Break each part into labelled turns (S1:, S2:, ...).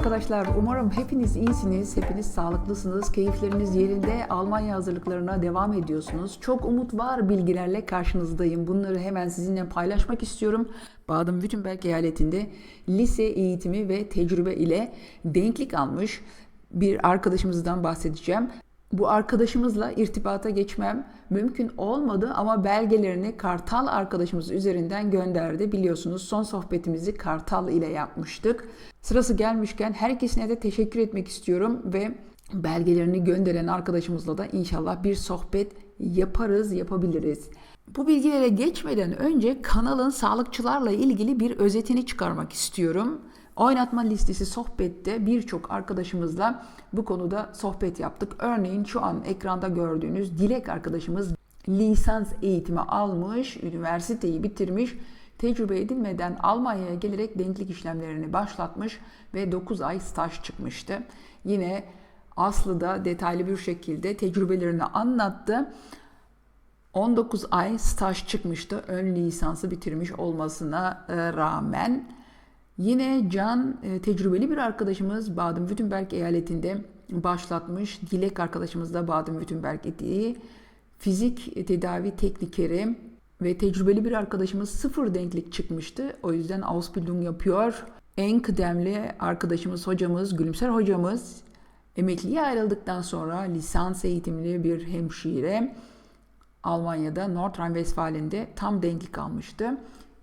S1: arkadaşlar. Umarım hepiniz iyisiniz, hepiniz sağlıklısınız, keyifleriniz yerinde. Almanya hazırlıklarına devam ediyorsunuz. Çok umut var bilgilerle karşınızdayım. Bunları hemen sizinle paylaşmak istiyorum. Baden-Württemberg eyaletinde lise eğitimi ve tecrübe ile denklik almış bir arkadaşımızdan bahsedeceğim. Bu arkadaşımızla irtibata geçmem mümkün olmadı ama belgelerini Kartal arkadaşımız üzerinden gönderdi. Biliyorsunuz son sohbetimizi Kartal ile yapmıştık. Sırası gelmişken herkesine de teşekkür etmek istiyorum ve belgelerini gönderen arkadaşımızla da inşallah bir sohbet yaparız, yapabiliriz. Bu bilgilere geçmeden önce kanalın sağlıkçılarla ilgili bir özetini çıkarmak istiyorum. Oynatma listesi sohbette birçok arkadaşımızla bu konuda sohbet yaptık. Örneğin şu an ekranda gördüğünüz Dilek arkadaşımız lisans eğitimi almış, üniversiteyi bitirmiş, tecrübe edinmeden Almanya'ya gelerek denklik işlemlerini başlatmış ve 9 ay staj çıkmıştı. Yine Aslı da detaylı bir şekilde tecrübelerini anlattı. 19 ay staj çıkmıştı ön lisansı bitirmiş olmasına e, rağmen. Yine Can e, tecrübeli bir arkadaşımız Baden-Württemberg eyaletinde başlatmış. Dilek arkadaşımız da Baden-Württemberg etiği. Fizik tedavi teknikeri ve tecrübeli bir arkadaşımız sıfır denklik çıkmıştı. O yüzden Ausbildung yapıyor. En kıdemli arkadaşımız, hocamız, Gülümser hocamız emekliye ayrıldıktan sonra lisans eğitimli bir hemşire Almanya'da Nordrhein-Westfalen'de tam denklik almıştı.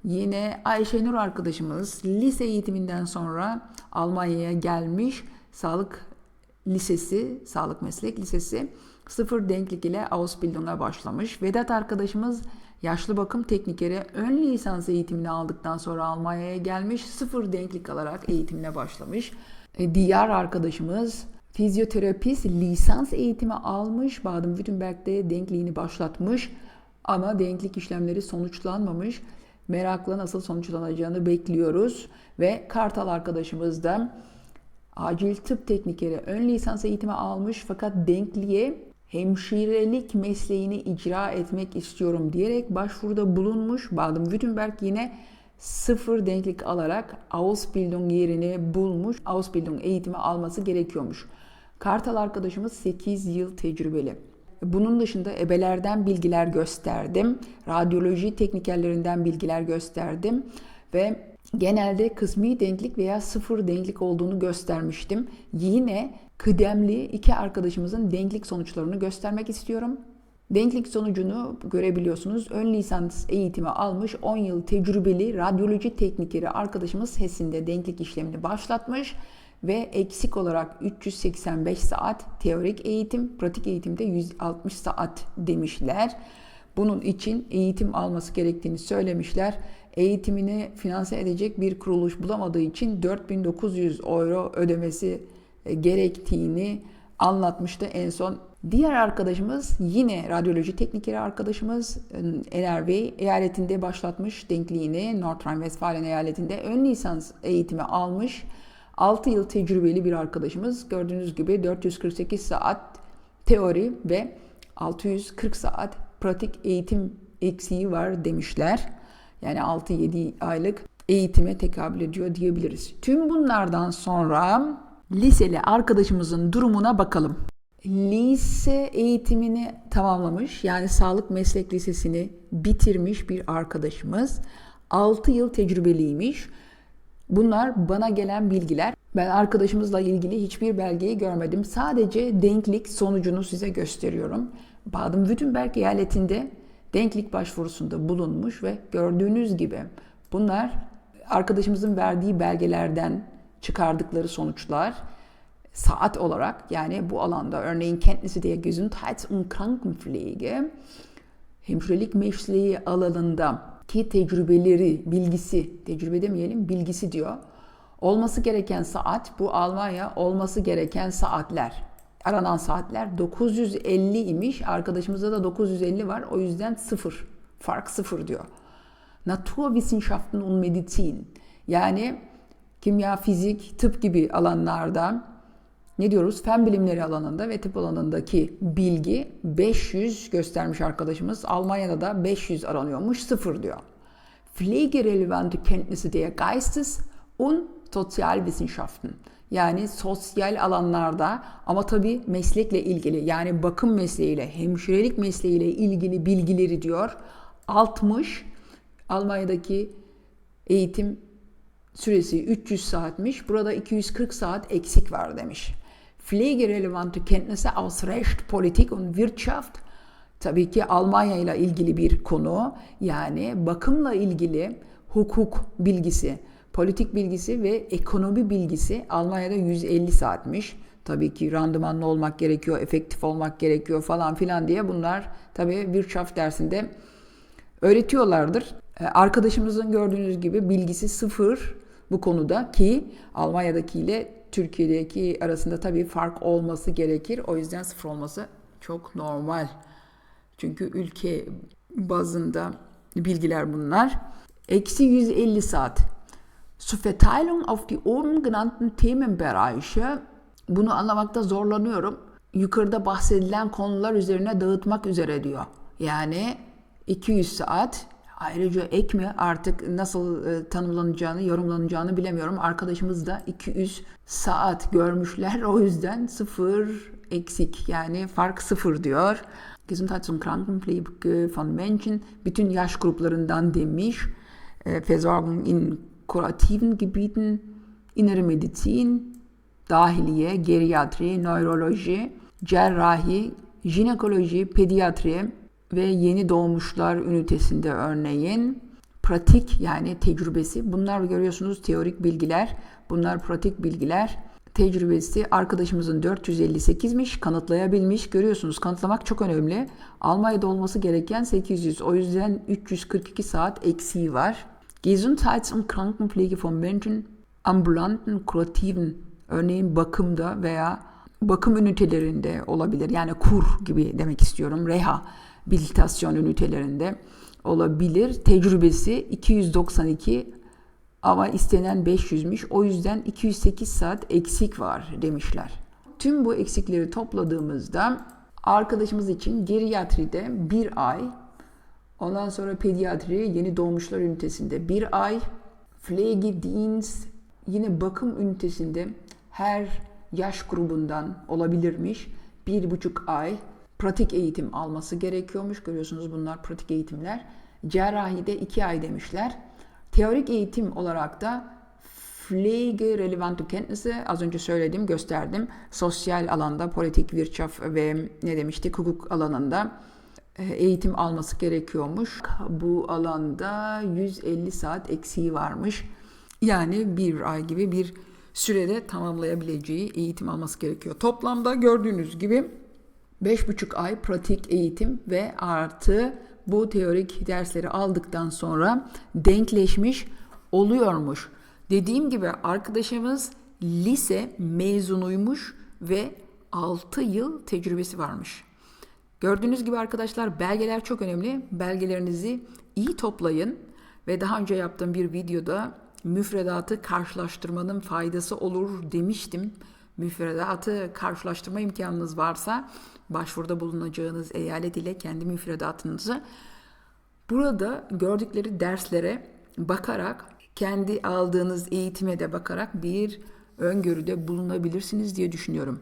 S1: Yine Ayşenur arkadaşımız lise eğitiminden sonra Almanya'ya gelmiş sağlık lisesi, sağlık meslek lisesi sıfır denklik ile Ausbildung'a başlamış. Vedat arkadaşımız yaşlı bakım teknikeri ön lisans eğitimini aldıktan sonra Almanya'ya gelmiş sıfır denklik alarak eğitimine başlamış. E, diğer arkadaşımız fizyoterapist lisans eğitimi almış. Baden-Württemberg'de denkliğini başlatmış ama denklik işlemleri sonuçlanmamış merakla nasıl sonuçlanacağını bekliyoruz. Ve Kartal arkadaşımız da acil tıp teknikeri ön lisans eğitimi almış fakat denkliğe hemşirelik mesleğini icra etmek istiyorum diyerek başvuruda bulunmuş. Baden-Württemberg yine sıfır denklik alarak Ausbildung yerini bulmuş. Ausbildung eğitimi alması gerekiyormuş. Kartal arkadaşımız 8 yıl tecrübeli. Bunun dışında ebelerden bilgiler gösterdim. Radyoloji teknikerlerinden bilgiler gösterdim. Ve genelde kısmi denklik veya sıfır denklik olduğunu göstermiştim. Yine kıdemli iki arkadaşımızın denklik sonuçlarını göstermek istiyorum. Denklik sonucunu görebiliyorsunuz. Ön lisans eğitimi almış 10 yıl tecrübeli radyoloji teknikeri arkadaşımız HES'inde denklik işlemini başlatmış ve eksik olarak 385 saat teorik eğitim, pratik eğitimde 160 saat demişler. Bunun için eğitim alması gerektiğini söylemişler. Eğitimini finanse edecek bir kuruluş bulamadığı için 4900 euro ödemesi e, gerektiğini anlatmıştı en son. Diğer arkadaşımız yine radyoloji teknikeri arkadaşımız NRV eyaletinde başlatmış denkliğini Nordrhein-Westfalen eyaletinde ön lisans eğitimi almış. 6 yıl tecrübeli bir arkadaşımız. Gördüğünüz gibi 448 saat teori ve 640 saat pratik eğitim eksiği var demişler. Yani 6-7 aylık eğitime tekabül ediyor diyebiliriz. Tüm bunlardan sonra liseli arkadaşımızın durumuna bakalım. Lise eğitimini tamamlamış yani sağlık meslek lisesini bitirmiş bir arkadaşımız. 6 yıl tecrübeliymiş. Bunlar bana gelen bilgiler. Ben arkadaşımızla ilgili hiçbir belgeyi görmedim. Sadece denklik sonucunu size gösteriyorum. Baden-Württemberg eyaletinde denklik başvurusunda bulunmuş ve gördüğünüz gibi bunlar arkadaşımızın verdiği belgelerden çıkardıkları sonuçlar saat olarak yani bu alanda örneğin Kenntnisse der Gesundheits- und Krankenpflege hemşirelik mesleği alanında ki tecrübeleri, bilgisi, tecrübe demeyelim, bilgisi diyor. Olması gereken saat, bu Almanya olması gereken saatler. Aranan saatler 950 imiş. Arkadaşımızda da 950 var. O yüzden sıfır. Fark sıfır diyor. Naturwissenschaften und Medizin. Yani kimya, fizik, tıp gibi alanlarda ne diyoruz? Fen bilimleri alanında ve tıp alanındaki bilgi 500 göstermiş arkadaşımız. Almanya'da da 500 aranıyormuş, sıfır diyor. Pflegerelevante Kenntnisse der Geistes und Sozialwissenschaften. Yani sosyal alanlarda ama tabii meslekle ilgili yani bakım mesleğiyle, hemşirelik mesleğiyle ilgili bilgileri diyor. 60 Almanya'daki eğitim süresi 300 saatmiş. Burada 240 saat eksik var demiş. Pflegerelevante Kenntnisse aus Recht, Politik und Wirtschaft. Tabii ki Almanya ile ilgili bir konu. Yani bakımla ilgili hukuk bilgisi, politik bilgisi ve ekonomi bilgisi Almanya'da 150 saatmiş. Tabii ki randımanlı olmak gerekiyor, efektif olmak gerekiyor falan filan diye bunlar tabii Wirtschaft dersinde öğretiyorlardır. Ee, Arkadaşımızın gördüğünüz gibi bilgisi sıfır bu konuda ki Almanya'daki ile Türkiye'deki arasında tabii fark olması gerekir. O yüzden sıfır olması çok normal. Çünkü ülke bazında bilgiler bunlar. Eksi 150 saat. Zur Verteilung auf die oben genannten Themenbereiche bunu anlamakta zorlanıyorum. Yukarıda bahsedilen konular üzerine dağıtmak üzere diyor. Yani 200 saat ayrıca ek mi artık nasıl e, tanımlanacağını, yorumlanacağını bilemiyorum. Arkadaşımız da 200 saat görmüşler. O yüzden sıfır eksik yani fark sıfır diyor. Gesundheits- und Krankenpflege von Menschen bütün yaş gruplarından demiş. E, Versorgung in kurativen Gebieten, innere Medizin, dahiliye, geriatri, nöroloji, cerrahi, jinekoloji, pediatri ve yeni doğmuşlar ünitesinde örneğin pratik yani tecrübesi. Bunlar görüyorsunuz teorik bilgiler, bunlar pratik bilgiler. Tecrübesi arkadaşımızın 458'miş, kanıtlayabilmiş. Görüyorsunuz kanıtlamak çok önemli. Almanya'da olması gereken 800. O yüzden 342 saat eksiği var. Gesundheits- und Krankenpflege von Menschen, ambulanten, kurativen, örneğin bakımda veya bakım ünitelerinde olabilir. Yani kur gibi demek istiyorum. Rehabilitasyon ünitelerinde olabilir. Tecrübesi 292 ama istenen 500'müş. O yüzden 208 saat eksik var demişler. Tüm bu eksikleri topladığımızda arkadaşımız için geriatride bir ay, ondan sonra pediatri yeni doğmuşlar ünitesinde bir ay, Pflegedienst yine bakım ünitesinde her yaş grubundan olabilirmiş. Bir buçuk ay pratik eğitim alması gerekiyormuş. Görüyorsunuz bunlar pratik eğitimler. Cerrahide iki ay demişler. Teorik eğitim olarak da Pflege relevante Kenntnisse az önce söyledim, gösterdim. Sosyal alanda, politik, Wirtschaft ve ne demiştik hukuk alanında e, eğitim alması gerekiyormuş. Bu alanda 150 saat eksiği varmış. Yani bir ay gibi bir sürede tamamlayabileceği eğitim alması gerekiyor. Toplamda gördüğünüz gibi 5,5 ay pratik eğitim ve artı bu teorik dersleri aldıktan sonra denkleşmiş oluyormuş. Dediğim gibi arkadaşımız lise mezunuymuş ve 6 yıl tecrübesi varmış. Gördüğünüz gibi arkadaşlar belgeler çok önemli. Belgelerinizi iyi toplayın ve daha önce yaptığım bir videoda müfredatı karşılaştırmanın faydası olur demiştim. Müfredatı karşılaştırma imkanınız varsa başvuruda bulunacağınız eyalet ile kendi müfredatınızı burada gördükleri derslere bakarak kendi aldığınız eğitime de bakarak bir öngörüde bulunabilirsiniz diye düşünüyorum.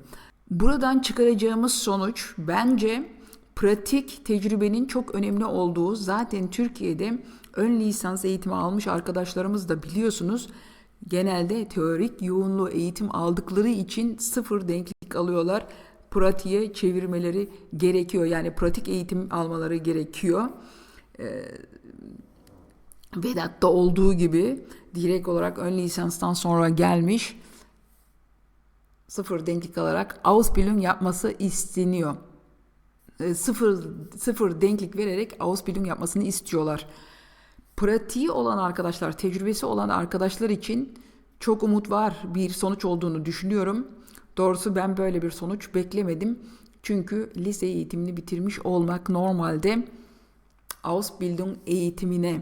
S1: Buradan çıkaracağımız sonuç bence pratik tecrübenin çok önemli olduğu zaten Türkiye'de ön lisans eğitimi almış arkadaşlarımız da biliyorsunuz genelde teorik yoğunluğu eğitim aldıkları için sıfır denklik alıyorlar. Pratiğe çevirmeleri gerekiyor. Yani pratik eğitim almaları gerekiyor. Ee, Vedat'ta olduğu gibi direkt olarak ön lisanstan sonra gelmiş sıfır denklik alarak Ausbildung yapması isteniyor. E, sıfır, sıfır denklik vererek Ausbildung yapmasını istiyorlar. Pratiği olan arkadaşlar, tecrübesi olan arkadaşlar için çok umut var bir sonuç olduğunu düşünüyorum. Doğrusu ben böyle bir sonuç beklemedim. Çünkü lise eğitimini bitirmiş olmak normalde Ausbildung eğitimine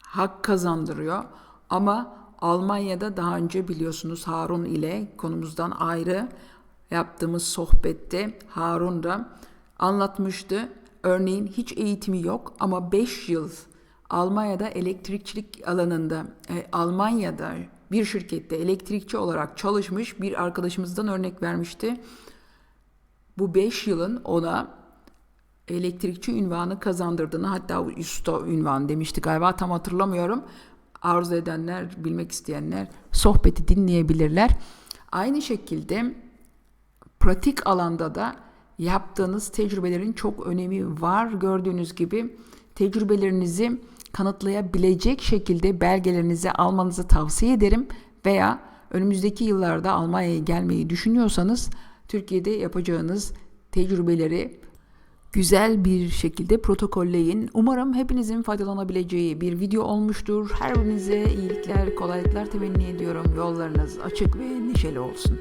S1: hak kazandırıyor. Ama Almanya'da daha önce biliyorsunuz Harun ile konumuzdan ayrı yaptığımız sohbette Harun da anlatmıştı. Örneğin hiç eğitimi yok ama 5 yıl Almanya'da elektrikçilik alanında, e, Almanya'da bir şirkette elektrikçi olarak çalışmış bir arkadaşımızdan örnek vermişti. Bu 5 yılın ona elektrikçi ünvanı kazandırdığını hatta usta ünvanı demişti galiba tam hatırlamıyorum. Arzu edenler, bilmek isteyenler sohbeti dinleyebilirler. Aynı şekilde pratik alanda da yaptığınız tecrübelerin çok önemi var. Gördüğünüz gibi tecrübelerinizi kanıtlayabilecek şekilde belgelerinizi almanızı tavsiye ederim veya önümüzdeki yıllarda Almanya'ya gelmeyi düşünüyorsanız Türkiye'de yapacağınız tecrübeleri güzel bir şekilde protokolleyin. Umarım hepinizin faydalanabileceği bir video olmuştur. Her birinize iyilikler, kolaylıklar temenni ediyorum. Yollarınız açık ve neşeli olsun.